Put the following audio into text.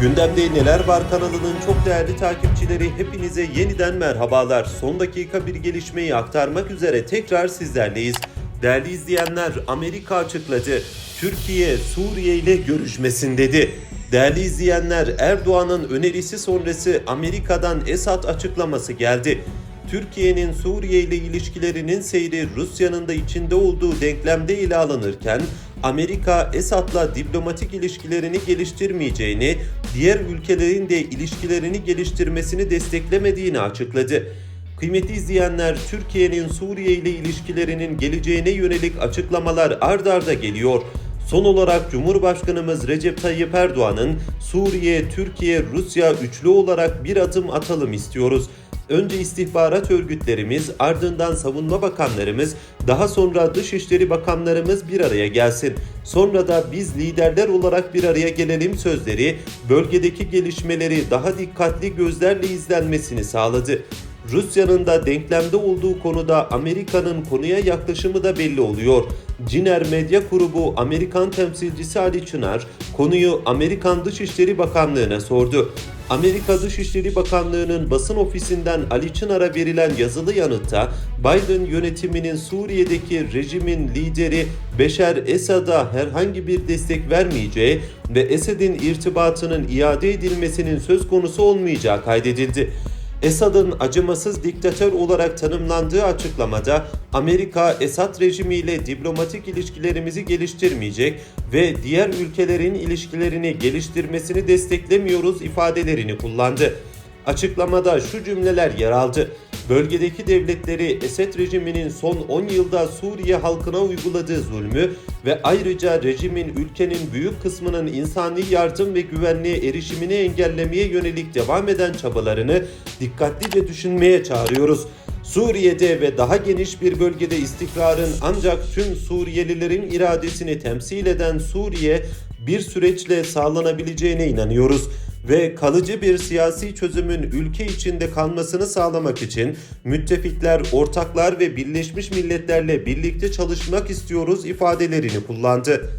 Gündemde Neler Var kanalının çok değerli takipçileri hepinize yeniden merhabalar. Son dakika bir gelişmeyi aktarmak üzere tekrar sizlerleyiz. Değerli izleyenler Amerika açıkladı. Türkiye Suriye ile görüşmesin dedi. Değerli izleyenler Erdoğan'ın önerisi sonrası Amerika'dan Esad açıklaması geldi. Türkiye'nin Suriye ile ilişkilerinin seyri Rusya'nın da içinde olduğu denklemde ele alınırken Amerika Esad'la diplomatik ilişkilerini geliştirmeyeceğini, diğer ülkelerin de ilişkilerini geliştirmesini desteklemediğini açıkladı. Kıymetli izleyenler, Türkiye'nin Suriye ile ilişkilerinin geleceğine yönelik açıklamalar ard arda geliyor. Son olarak Cumhurbaşkanımız Recep Tayyip Erdoğan'ın Suriye, Türkiye, Rusya üçlü olarak bir adım atalım istiyoruz. Önce istihbarat örgütlerimiz, ardından savunma bakanlarımız, daha sonra dışişleri bakanlarımız bir araya gelsin. Sonra da biz liderler olarak bir araya gelelim sözleri bölgedeki gelişmeleri daha dikkatli gözlerle izlenmesini sağladı. Rusya'nın da denklemde olduğu konuda Amerika'nın konuya yaklaşımı da belli oluyor. Ciner Medya Grubu Amerikan temsilcisi Ali Çınar konuyu Amerikan Dışişleri Bakanlığı'na sordu. Amerika Dışişleri Bakanlığı'nın basın ofisinden Ali Çınar'a verilen yazılı yanıtta Biden yönetiminin Suriye'deki rejimin lideri Beşer Esad'a herhangi bir destek vermeyeceği ve Esad'in irtibatının iade edilmesinin söz konusu olmayacağı kaydedildi. Esad'ın acımasız diktatör olarak tanımlandığı açıklamada Amerika Esad rejimiyle diplomatik ilişkilerimizi geliştirmeyecek ve diğer ülkelerin ilişkilerini geliştirmesini desteklemiyoruz ifadelerini kullandı. Açıklamada şu cümleler yer aldı. Bölgedeki devletleri Esed rejiminin son 10 yılda Suriye halkına uyguladığı zulmü ve ayrıca rejimin ülkenin büyük kısmının insani yardım ve güvenliğe erişimini engellemeye yönelik devam eden çabalarını dikkatlice düşünmeye çağırıyoruz. Suriye'de ve daha geniş bir bölgede istikrarın ancak tüm Suriyelilerin iradesini temsil eden Suriye bir süreçle sağlanabileceğine inanıyoruz ve kalıcı bir siyasi çözümün ülke içinde kalmasını sağlamak için müttefikler, ortaklar ve Birleşmiş Milletler'le birlikte çalışmak istiyoruz ifadelerini kullandı.